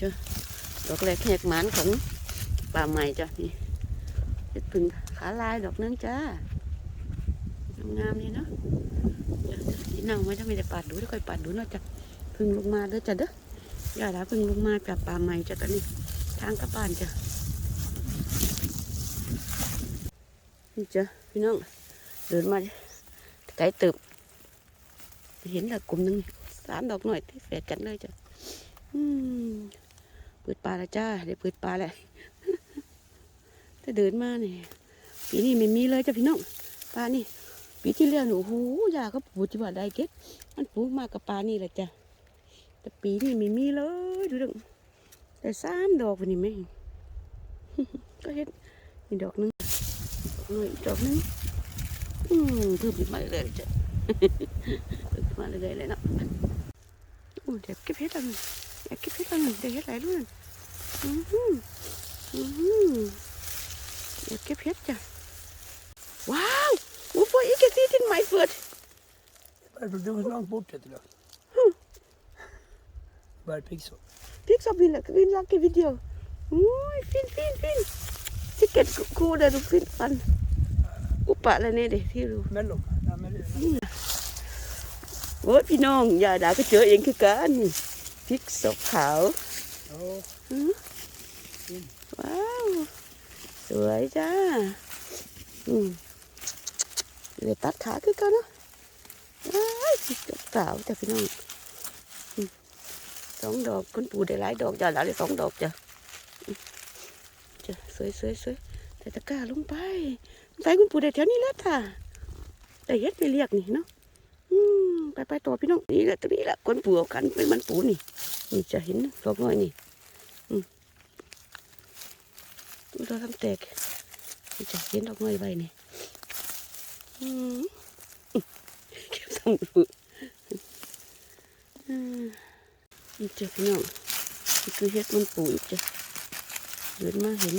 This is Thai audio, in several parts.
จ้ะดอกแรกแหกหมานของป่าใหม่จ้ะนี่เห็ดพึ่งขาลายดอกนึงจ้างามๆนี่เนาะที่นั่งไว้ถ้าไม่ได้ปาดดูถ้าค่อยปาดดูเนาะจ้ะพึ่งลงมาเด้อจ้ะเด้อย่าดาพึ่งลงมาจากป่าใหม่จ้ะตอนนี้ทางกลับบ้านจ้ะนี่จ้ะพี่น้องเดินมาไกลตึบเห็นและกลุ่มนึงสามดอกหน่อยที่แฝดกันเลยจ้ะ เปิดปลาแล้วจ้าเดี๋ยวเปิดปลาแหละถ้าเดินมาเนี่ยปีนี้ไม่มีเลยจ้ะพี่น้องปลานี่ปีที่แล้วหนูโอ้โหยาก็ปลูกจีว่าได้เก็ดมันปลูกมากกับปลานี่แหละจ้ะแต่ปีนี้ไม่มีเลยดูดึงแต่สามดอกวันนี้ไหมก็เห็นมีดอกนึงอกหน่อยอีดอกนึงอืมเพิ่มขึ้นมาเรื่อยๆจ้ะเพิ่มขึ้นมาเรื่อยๆเลยเนาะโอ้เดี๋ยวเก็บเห็ดแล้วนี่ อยากเก็บเห็ดอะไรเดี๋ยวเห็ดอะไรด้วยอือหืออือหืออยากเก็บเห็ดจ้ะว้าววูฟอีกทีที่ไม่เฟิด Varför du var så långt bort idag? Var pixel. พิกซอบบินละวินลักกี่วิดีโออุ้ยฟินฟินฟินสิเก็ตคูเดดูฟินฟันอุปะอะไรเนี่ยเด็ที่ดู Mellom. Ja, men det, โอ้ยพี่น้องอย่าด่าก็เจอเองคือกัน พริกศพขาวว้าว สวยจ้าอืมเดี๋ยวตัดขาขึ้นกันเนาะว้ายสิจบสาวจ้ะพี่น้องสองดอกคุณปู่ได้หลายดอกจ้ะหลายได้สองดอกจ้ะจ้ะสวยสวยสวยแต่ตะกร้าลงไปไปคุณปู่ได้แถวนี้แล้วค่ะแต่เฮ็ดไม่เรียกนี่เนาะอืม ไปไปตัวพี่น้องนี่แหละตัวนี้แหละคนปู่กันเป็นมันปู่นี่นี่จะเห็นดอกน้อยนี่ดูเราทำแตกนี่จะเห็นดอกไม้ใบนี่อืมเก็บสมุดอืมนี่จะพี่น้องนี่คือเห็ดมันปูอีกจ้ะเดินมาเห็น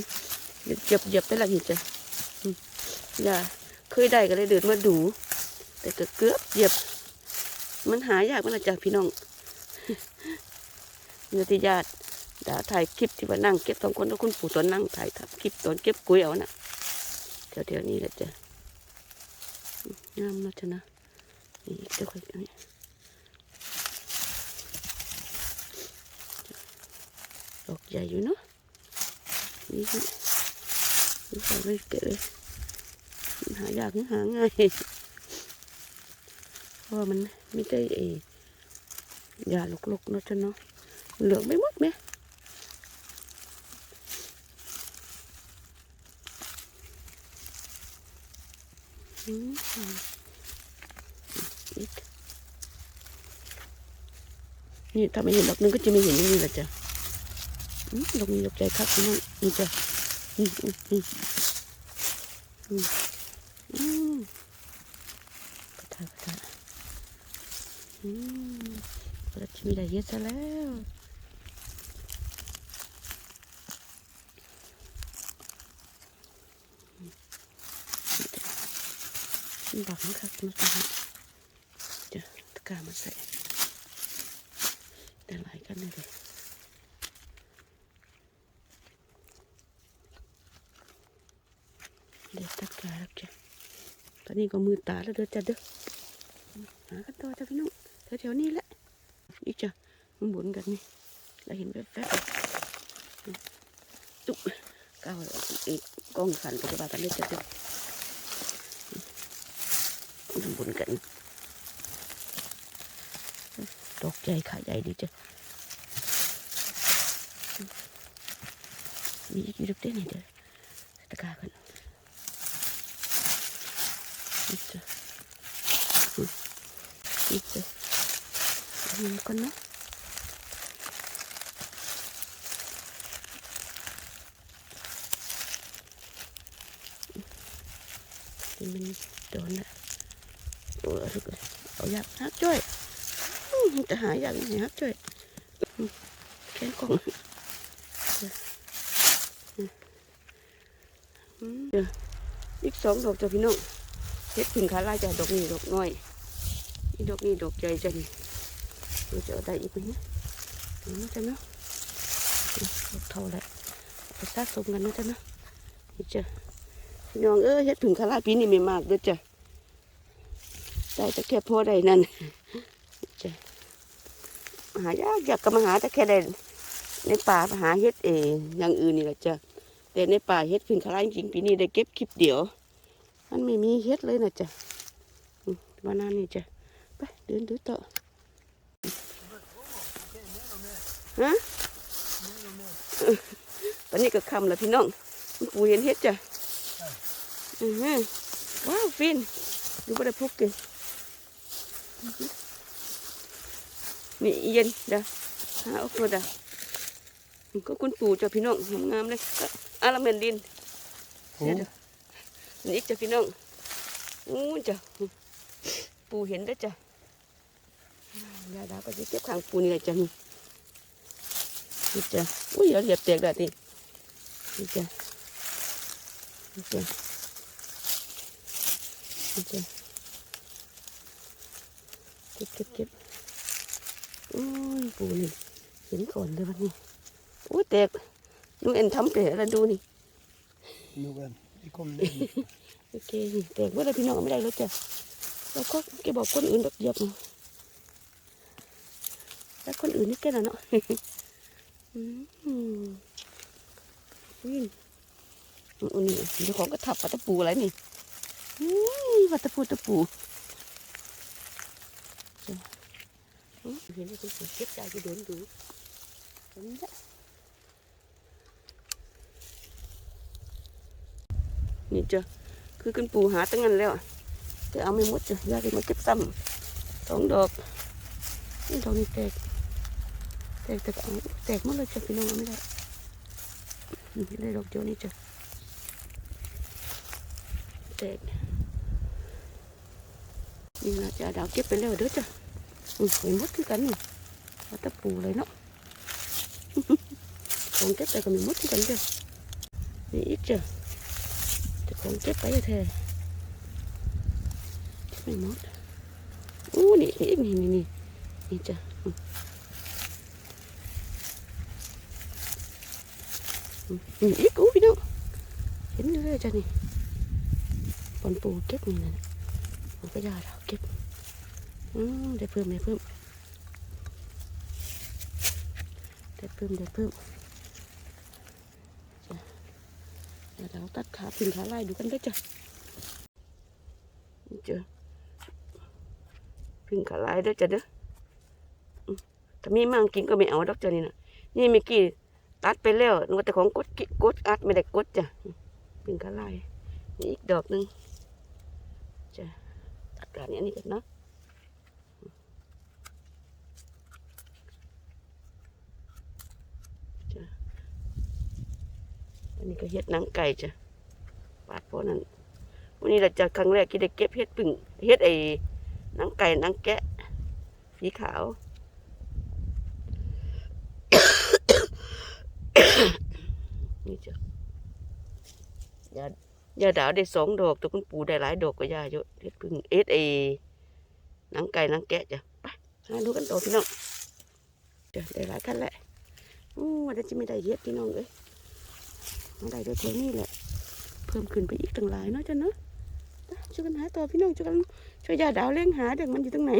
เหยียบเหยียบไปละนี่จ้ะอืมอย่าเคยได้ก็เลยเดินมาดู แต่ก็เกือบเหยียบ มันหายากมันละจ้ะพี่น้องเนื้อที่ญาติดาถ่ายคลิปที่ว่านั่งเก็บสองคนแล้วคุณปู่ตอนนั่งถ่ายทำคลิปตอนเก็บกุ้ยเอาน่ะแถวๆนี้แหละจ้ะงามนะจ้ะนะนี่เดี๋ยวค่อยอันนี้ดอกใหญ่อยู่เนาะนี่ฮะนี่ใส่ไปเก็บเลยหายากหรือหาง่าย เพราะมันไม่ได้เออยาลกๆเนาะจ้ะเนาะเหลืองไม่หมดไหมอืมนี่ถ้าไม่เห็นดอกนึงก็จะไม่เห็นนี้แหละจ้ะดอกนี้ดอกใหญ่ครับพี่นนี่จ้ะอืมอืมอืมอืมกระทากระทาอืมก ระชิมีได้เยอะซะแล้วบักนะครับมาจ้ะจะตะกามาใส่แต่หลายกันเลยเดี๋ยวตัดขาแล้วจ้ะตอนนี้ก็มือตาแล้วเด้อจ้ะเด้อหากันต่อจ้ะพี่น้อง แถวๆนี้แหละนี่จ้ะมันบุนกันนี่เราเห็นแว๊บๆตุ๊กก้าวอีกกล้องสั่นก็จะบากันเลยจ้ะเด้อมันบุนกันดอกใหญ่ขาใหญ่ดีจ้ะมีอีกอยู่ดอกเด้นี่เด้อตะกร้ากันนี่จ้ะอืมนี่จ้ะ นี่ก่อนเนาะนี่มันโดนละโอ้ยเอาอยากฮักจ้อยอื้อจะหาอยากยังไงฮักจ้อยอืมแขนกล่องจ้ะอืมเดี๋ยวอีกสองดอกจ้ะพี่น้องเฮ็ดถึงขาลายจ้ะดอกนี้ดอกน้อยนี่ดอกนี้ดอกใหญ่จ้ะนี่เราจะเอาได้อีกไหมเนี่ยเห็นไหมจ้ะเนาะเท่าไรไปสะสมกันนะจ๊ะนะนี่จ้ะพี่น้องเอ้ยเฮ็ดผึ่งคาราปีนี้ไม่มากเด้อจ้ะได้แต่แค่พอได้นั่นจ้ะหายากอยากก็มาหาแต่แค่ได้ในป่าหาเฮ็ดเองอย่างอื่นนี่แหละจ้ะแต่ในป่าเฮ็ดผึ่งคาราจริงปีนี้ได้เก็บคลิปเดียว มันไม่มีเฮ็ดเลยนะจ้ะวันนั้นนี่จ้ะไปเดินดูต่อ ฮะตอนนี้ก็คำแล้วพี่น้องคุณปู่เห็นเฮ็ดจ้ะอือฮึว้าวฟินดูบ่ได้พกเลยนี่เย็นเด้อหาเออกมาเด้อนี่ก็คุณปู่จ้ะพี่น้องงามๆเลยก็อาราเมนดินเดี๋ยวเด้อนี่อีกจ้ะพี่น้องอู้จ้ะปู่เห็นได้อจ้ะยาดาก็จะเก็บข้างปู่นี่แหละจ้ะนี่ นี่จ้ะอุ้ยอย่าเหยียบแตกได้ดินี่จ้ะนี่จ้ะนี่จ้ะเก็บเก็บเก็บโอ้ยปูนี่เห็นก่อนเลยวันนี้โอ้ยแตกลุงเอ็นทำเปรแล้วดูนี่ Nu en. Vi kommer ner. โอเคนี่แตกว่าอะไรพี่น้องไม่ได้แล้วจ้ะแล้วก็แกบอกคนอื่นดอกเหยียบมาแล้วคนอื่นนี่แกน่ะเนาะอืม วิ่งอันนี้เดี๋ยวของก็ทับปัตตะปูอะไรนี่อปัตตะปูตะปูเห็นแล้วคุณปู่เก็บใจจะเดินดูเห็นไหมนี่จ้ะคือคุณปู่หาตั้งนั้นแล้วแต่เอาไม่หมดจ้ะยากเลยมาเก็บซ้ำสองดอกนี่ดอกนี้แตก แตกแต่ก็เอาแตกหมดเลยจ้ะพี่น้องเอาไม่ได้นี่ได้ดอกเดียวนี่จ้ะแตกนี่นะจะดาวเก็บไปแล้วเด้อจ้ะอืมเห็นหมดคือกันนี่ว่าแตะปูเลยเนาะของเก็บไปก็มีหมดคือกันเด้อนี่อีกจ้ะจะของเก็บไปแท้ไม่หมดอู้นี่นี่นี่นี่นี่นี่จ้ะ อืมอืมนี่กอู้พี่น้องเห็นเลยจ้ะนี่ปนปูเก็บนี่นะมันก็ยาเราเก็บอืมได้เพิ่มได้เพิ่มได้เพิ่มได้เพิ่มเดี๋ยวเราตัดขาพิงขาไล่ดูกันได้จ้ะเจอพิงขาไล่ด้วยจ้ะเด้ออืมถ้ามีมั่งกินก็ไม่เอาดอกจ้ะนี่นะนี่เมื่อกี้ ตัดไปแล้วนึกว่าแต่ของกดกิกดอัดไม่ได้กดจ้ะพิงขาไล่นี่อีกดอกหนึ่งจ้ะตัดการนี้อันนี้กันเนาะจ้ะอันนี้ก็เฮ็ดหนังไก่จ้ะปาดพอนั้นวันนี้เราจะครั้งแรกที่ได้เก็บเฮ็ดปึ่งเฮ็ดไอ้หนังไก่หนังแกะสีขาว นี่จ้ะยายาดาวได้สองดอกแต่คุณปู่ได้หลายดอกก็ยาเยอะเฮ็ดพึ่งเอสเอหนังไก่หนังแกะจ้ะไปมาดูกันต่อพี่น้องจ้ะได้หลายกันแหละอู้วันนี้จะไม่ได้เฮ็ดพี่น้องเอ้ยมาได้โดยเท่านี้แหละ เพิ่มขึ้นไปอีกตั้งหลายเนาะจ้ะเนาะไปช่วยกันหาต่อพี่น้องช่วยกันช่วยยาดาวเลี้ยงหาเด็กมันอยู่ตรงไหน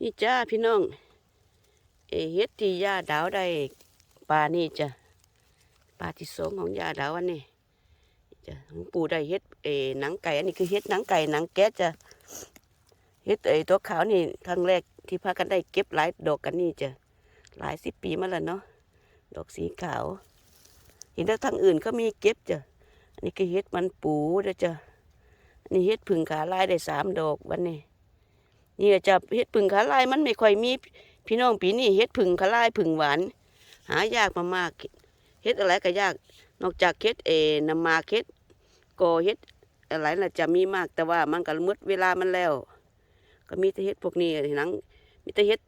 นี่จ้าพี่น้อง เฮ็ดที่ยาดาวได้ปลานี่จ้ะปลาที่สองของยาดาวอันนี้จ้ะหลวงปู่ได้เฮ็ดเอหนังไก่อันนี้คือเฮ็ดหนังไก่หนังแก๊สจะเฮ็ดไอตัวขาวนี่ครั้งแรกที่พากันได้เก็บหลายดอกกันนี่จ้ะหลายสิบปีมาแล้วเนาะดอกสีขาวเห็นแล้วทางอื่นเขามีเก็บจ้ะอันนี้คือเฮ็ดมันปูเด้จ้ะอันนี้เฮ็ดผึ่งขาลายได้สามดอกวันนี้นี่จะเฮ็ดผึ่งขาลายมันไม่ค่อยมี พี่น้องปีนี้เฮ็ดผึ่งขาลายผึ่งหวาน หายากมากๆเฮ็ดอะไรก็ยาก นอกจากเฮ็ดเอนำมาเฮ็ดก่อเฮ็ดอะไรน่ะจะมีมากแต่ว่ามันก็หมดเวลามันแล้ว ก็มีแต่เฮ็ดพวกนี้หนังมีแต่เฮ็ด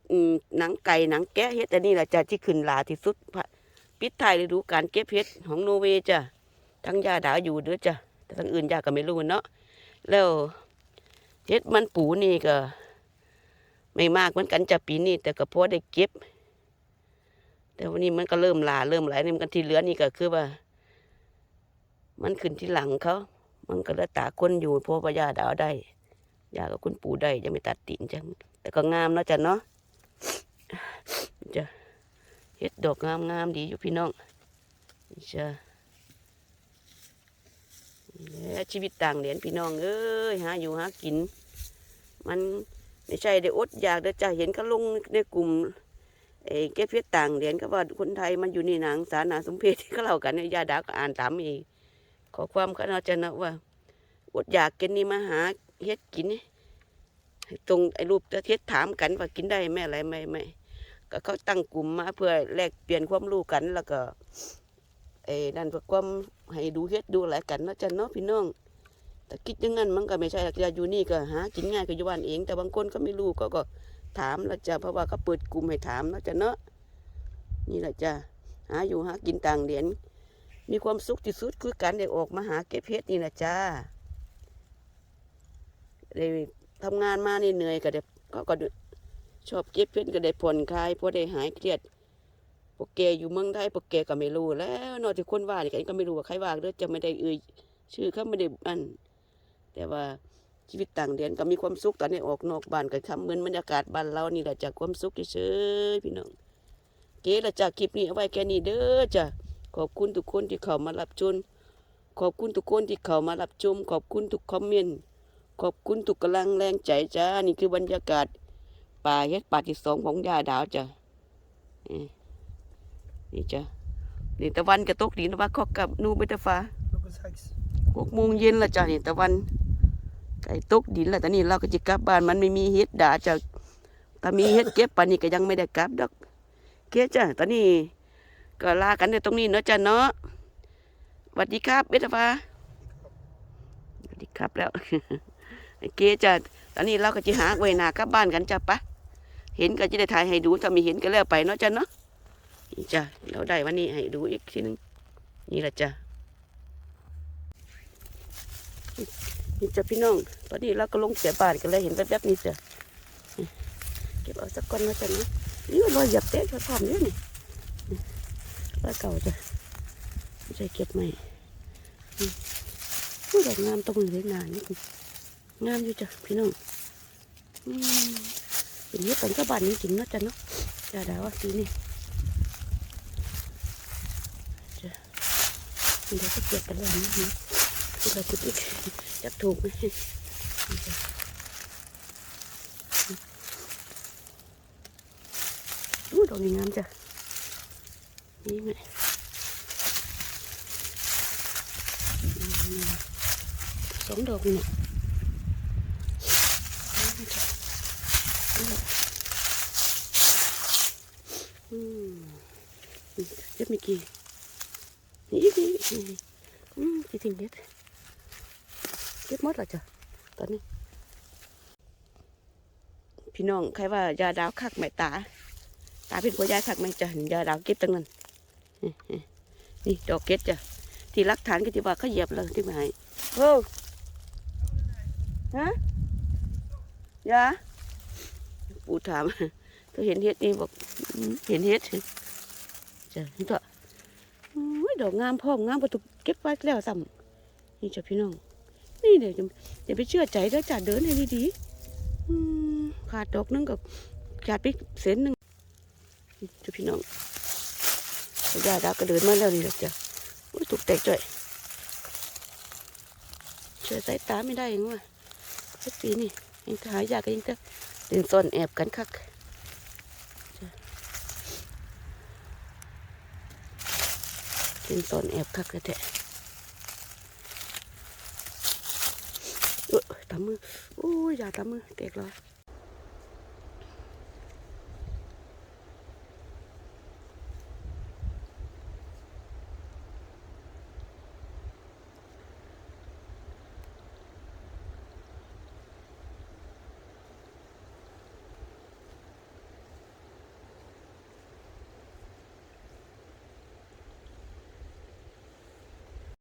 หนังไก่หนังแกะเฮ็ดอันนี้แหละจะที่ขึ้นลาที่สุดพะปิดท้ายฤดูการเก็บเฮ็ดของโนเวย์จ้ะทั้งยาดาอยู่เด้อจ้ะแต่ทั้งอื่นยาก็ไม่รู้เนาะแล้วเฮ็ดมันปูนี่ก็ ไม่มากเหมือนกันจะปีนี้แต่ก็พอได้เก็บ แต่วันนี้มันก็เริ่มลาเริ่มไหลนี่มันกันที่เหลือนี่ก็คือว่า มันขึ้นที่หลังเขา มันก็เลือตาคนอยู่เพราะว่ายาดาวได้ยากับคุณปู่ได้จะไม่ตัดตินจัง แต่ก็งามเนาะจ้ะเนาะจะเฮ็ดดอกงามงามดีอยู่พี่น้องจ้ะและชีวิตต่างเหรียญพี่น้องเอ้ยหาอยู่หากิน มัน ไม่ใช่ได้อดอยากเด้อจ้ะเห็นเขาลงในกลุ่มเอ้เก็บเพชรต่างเหรียญก็ว่าคนไทยมันอยู่ในหนังสารนาสมเพชที่เขาเล่ากันเนี่ยยาดาก็อ่านตามเอีกขอความเขาเนาะจ้ะเนาะว่าอดอยากกินนี่มาหาเฮ็ดกินนี่ตรงไอ้รูปตะเทศถามกันว่ากินได้ไหมอะไรไม่ไม่ก็เขาตั้งกลุ่มมาเพื่อแลกเปลี่ยนความรู้กันแล้วก็เอ้นั่นเพื่อความให้ดูเฮ็ดดูอะไรกันเนาะจ้ะเนาะพี่น้อง แต่คิดอย่างนั้นมันก็ไม่ใช่หรอกจะอยู่นี่ก็หากินง่ายก็อยู่บ้านเอง แต่บางคนก็ไม่รู้ก็ก็ถามแล้วจ้ะเพราะว่าเขาเปิดกลุ่มให้ถามเนาะจ้ะเนาะนี่แหละจ้ะหาอยู่หากินต่างเหรียญมีความสุขที่สุดคือการได้ออกมาหาเก็บเพชรนี่แหละจ้าได้ทำงานมานี่เหนื่อยก็ได้ก็ก็ชอบเก็บเพชรก็ได้ผ่อนคลายเพราะได้หายเครียดพวกแกอยู่เมืองไทยพวกแกก็ไม่รู้แล้วนอกจากคนว่านี่ก็ไม่รู้ว่าใครว่าเด้อจะไม่ได้เอ่ยชื่อเขาไม่ได้อัน แต่ว่าชีวิตต่างแดนก็มีความสุขตอนนี้ออกนอกบ้านก็ทำเหมือนบรรยากาศบ้านเรานี่แหละจากความสุขเฉยๆพี่น้องเก๋ละจากคลิปนี้เอาไว้แค่นี้เด้อจ้ะขอบคุณทุกคนที่เข้ามารับชมขอบคุณทุกคนที่เข้ามารับชม ขอบคุณทุกคอมเมนต์ขอบคุณทุกกำลังแรงใจจ้านี่คือบรรยากาศป่าเฮ็ดป่าที่สองของยาดาวจ้ะนี่นี่จ้ะนี่ตะวันก็ตกดินว่าเขากับนูเบตฟ้า Klockan sex. หกโมงเย็นละจ้ะนี่ตะวัน ไก่ตกดินและตอนนี้เราก็จะกลับบ้านมันไม่มีเฮ็ดด่าจะถ้ามีเฮ็ดเก็บปานนี้ก็ยังไม่ได้กลับดอกโอเคจ้ะตอนนี้ก็ลากันในตรงนี้เนาะจ้ะเนาะสวัสดีครับเบตฟ้าสวัสดีครับแล้วโอเคจ้ะตอนนี้เราก็จะหาไว้หนากลับบ้านกันจ้ะปะเห็นก็จะได้ถ่ายให้ดูถ้าม่เห็นก็แล้วไปเนาะจ้ะเนาะจ้ะเราได้วันนี้ให้ดูอีกทีหนึงนี่แหละจ้ะ นี่จ้ะพี่น้อง ตอนนี้เราก็ลงเสียบาทกันเลยเห็นแวบๆนี่จ้ะนี่เก็บเอาสักก้อนมาจ้ะนะนี่รอยหยับเตะเขาทำเยอะนี่นี่รอยเก่าจ้ะใช่เก็บใหม่ผู้ดอกงามตรงนี้เลยงานนี่งามอยู่จ้ะพี่น้องอืมอย่างนี้เป็นก็บานนี้จริงนะจ้ะเนาะจ้ะดาวว่าสีนี่จ้ะเดี๋ยวก็เก็บกันเลยนะ นี่ที่เราจุดอีกจับถูกไหมอู้ดอกนี้งามจ้ะนี่ไงสองดอกนี่นี่จ้ะอืมเจ็บไม่กี่นี่นี่นี่อืมที่ทิ้งเด็ด เก็บหมดแล้วจ้ะตอนนี้ พี่น้องใครว่ายาดาวคักไหมตา ตาเป็นผัวยายคักไหมจ้ะยาดาวเก็บตั้งนั้นนี่ดอกเก็ดจ้ะที่รักฐานก็ที่ว่าเขาเหยียบเลยที่มาให้โอ้ฮะยาปู่ถามเธอเห็นเห็ดนี่บอกเห็นเห็ดจ้ะนี่ตัวอุ้ยดอกงามพร้อมงามประตูเก็บไว้แล้วซ้ำนี่จ้ะพี่น้อง นี่เดี๋ยวจะอย่าไปเชื่อใจแล้วจ่าเดินให้ดีๆขาดดอกนึงกับขาดไปเส้นหนึ่งจ้ะพี่น้องยาดาก็เดินมาแล้วนี่แหละจ้ะโอ้ยถูกแตกจ่อยเชื่อสายตาไม่ได้ยังวะสักปีนี่ยังหายากก็ยังจะเดินซ่อนแอบกันคักเดินซ่อนแอบคักแท้ๆ เออ ตามือโอ้ยอย่าตามมือเตกเลย